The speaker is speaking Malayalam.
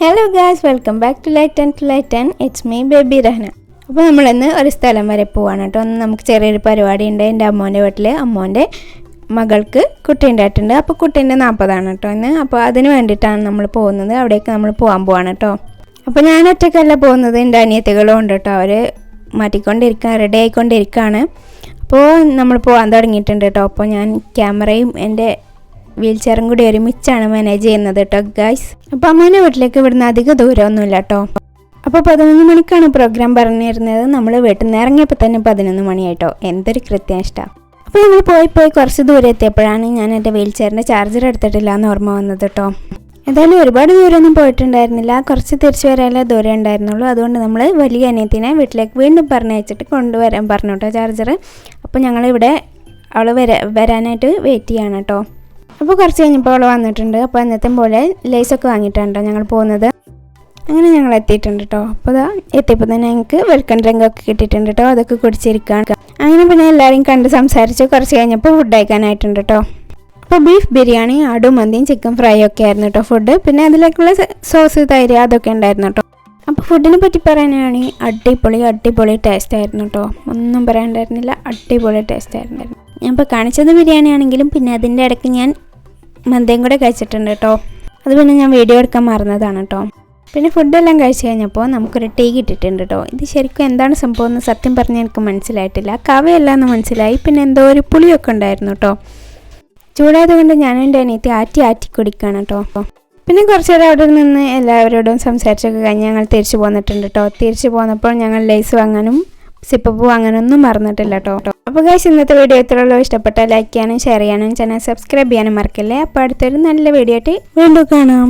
Hello guys welcome back to light and light and it's me baby Rahana അപ്പോൾ നമ്മളിന്ന് ഒരു സ്ഥലം വരെ പോവാണ് കേട്ടോ. ഒന്ന് നമുക്ക് ചെറിയൊരു പരിപാടി ഉണ്ട്. എന്റെ അമ്മോന്റെ വീട്ടിൽ അമ്മോന്റെ മകൾക്ക് കുട്ടി ഉണ്ടായിട്ടുണ്ട് അപ്പോൾ കുട്ടീന്റെ നാൽപ്പതാണ് കേട്ടോ ഇന്ന്. അപ്പോൾ അതിന് വേണ്ടിയിട്ടാണ് നമ്മൾ പോകുന്നത്. അവിടേക്ക് നമ്മൾ പോകാൻ പോവാണ് കേട്ടോ. അപ്പോൾ ഞാൻ ഒറ്റയ്ക്കല്ല പോകുന്നത്. എന്റെ അനിയത്തികളും ഉണ്ട് കേട്ടോ. അവർ മാറ്റിക്കൊണ്ടിരിക്കുക റെഡി ആയിക്കൊണ്ടിരിക്കുകയാണ് അപ്പോൾ നമ്മൾ പോകാൻ തുടങ്ങിയിട്ടുണ്ട് കേട്ടോ. അപ്പോൾ ഞാൻ ക്യാമറയും എന്റെ വീൽ ചെയറും കൂടി ഒരുമിച്ചാണ് മാനേജ് ചെയ്യുന്നത് കേട്ടോ ഗൈസ് അപ്പോൾ അമ്മേന്റെ വീട്ടിലേക്ക് ഇവിടുന്ന് അധിക ദൂരമൊന്നുമില്ല കേട്ടോ അപ്പോൾ പതിനൊന്ന് മണിക്കാണ് പ്രോഗ്രാം പറഞ്ഞിരുന്നത്. നമ്മൾ വീട്ടിൽ നിന്ന് ഇറങ്ങിയപ്പോൾ തന്നെ പതിനൊന്ന് മണിയായിട്ടോ. എന്തൊരു കൃത്യനിഷ്ഠ അപ്പോൾ നമ്മൾ പോയി പോയി കുറച്ച് ദൂരെ എത്തിയപ്പോഴാണ് ഞാൻ എന്റെ വീൽ ചെയറിന്റെ ചാർജർ എടുത്തിട്ടില്ല എന്ന് ഓർമ്മ വന്നത് കേട്ടോ എന്തായാലും ഒരുപാട് ദൂരമൊന്നും പോയിട്ടുണ്ടായിരുന്നില്ല. കുറച്ച് തിരിച്ചു വരാനുള്ള ദൂരം ഉണ്ടായിരുന്നുള്ളൂ. അതുകൊണ്ട് നമ്മൾ വലിയ അനിയത്തിനെ വീട്ടിലേക്ക് വീണ്ടും പറഞ്ഞയച്ചിട്ട് കൊണ്ടുവരാൻ പറഞ്ഞു കേട്ടോ ചാർജർ അപ്പോൾ ഞങ്ങളിവിടെ അവൾ വര വരാനായിട്ട് വെയിറ്റ് ചെയ്യാണ് കേട്ടോ അപ്പോൾ കുറച്ച് കഴിഞ്ഞപ്പോൾ അവൾ വന്നിട്ടുണ്ട്. അപ്പോൾ എന്നത്തെ പോലെ ലേസൊക്കെ വാങ്ങിയിട്ടാണ് ഞങ്ങൾ പോകുന്നത്. അങ്ങനെ ഞങ്ങൾ എത്തിയിട്ടുണ്ട് കേട്ടോ അപ്പോൾ അതാ എത്തിയപ്പോൾ തന്നെ ഞങ്ങൾക്ക് വെൽക്കം ഡ്രിങ്ക് ഒക്കെ കിട്ടിയിട്ടുണ്ട് കേട്ടോ അതൊക്കെ കുടിച്ചിരിക്കുകയാണ് അങ്ങനെ പിന്നെ എല്ലാവരെയും കണ്ട് സംസാരിച്ച് കുറച്ച് കഴിഞ്ഞപ്പോൾ ഫുഡ് അയക്കാനായിട്ടുണ്ട് കേട്ടോ അപ്പോൾ ബീഫ് ബിരിയാണി ആടും മന്തിയും ചിക്കൻ ഫ്രൈ ഒക്കെ ആയിരുന്നു കേട്ടോ ഫുഡ് പിന്നെ അതിലേക്കുള്ള സോസ് തൈര് അതൊക്കെ ഉണ്ടായിരുന്നു കേട്ടോ അപ്പോൾ ഫുഡിനെ പറ്റി പറയാനാണെങ്കിൽ അടിപൊളി അടിപൊളി ടേസ്റ്റ് ആയിരുന്നു കേട്ടോ ഒന്നും പറയാനുണ്ടായിരുന്നില്ല. അടിപൊളി ടേസ്റ്റ് ആയിരുന്നു. ഞാൻ ഇപ്പോൾ കാണിച്ചത് ബിരിയാണി ആണെങ്കിലും പിന്നെ അതിന്റെ ഇടയ്ക്ക് ഞാൻ മന്തിയും കൂടെ കഴിച്ചിട്ടുണ്ട് കേട്ടോ അത് പിന്നെ ഞാൻ വീഡിയോ എടുക്കാൻ മറന്നതാണ് കേട്ടോ പിന്നെ ഫുഡെല്ലാം കഴിച്ചു കഴിഞ്ഞപ്പോൾ നമുക്കൊരു ടീ കിട്ടിയിട്ടുണ്ട് കേട്ടോ ഇത് ശരിക്കും എന്താണ് സംഭവം എന്ന് സത്യം പറഞ്ഞാൽ എനിക്ക് മനസ്സിലായിട്ടില്ല. കവയല്ല എന്ന് മനസ്സിലായി. പിന്നെ എന്തോ ഒരു പുളിയൊക്കെ ഉണ്ടായിരുന്നു കേട്ടോ ചൂടായതുകൊണ്ട് ഞാനും എന്റെ അനിയത്തി ആറ്റി ആറ്റി കുടിക്കുകയാണ് കേട്ടോ പിന്നെ കുറച്ച് നേരം അവിടെ നിന്ന് എല്ലാവരോടും സംസാരിച്ചൊക്കെ കഴിഞ്ഞ് ഞങ്ങൾ തിരിച്ചു പോന്നിട്ടുണ്ട് കേട്ടോ തിരിച്ചു പോന്നപ്പോൾ ഞങ്ങൾ ലേസ് വാങ്ങാനും സിപ്പപ്പ് അങ്ങനൊന്നും മറന്നിട്ടില്ല കേട്ടോ അപ്പോൾ ഗൈസ് ഇന്നത്തെ വീഡിയോ ഇത്രയുള്ളൂ. ഇഷ്ടപ്പെട്ടാൽ ലൈക്ക് ചെയ്യാനും ഷെയർ ചെയ്യാനും ചാനൽ സബ്സ്ക്രൈബ് ചെയ്യാനും മറക്കല്ലേ? അപ്പോൾ അടുത്തൊരു നല്ല വീഡിയോ ആയിട്ട് വീണ്ടും കാണാം.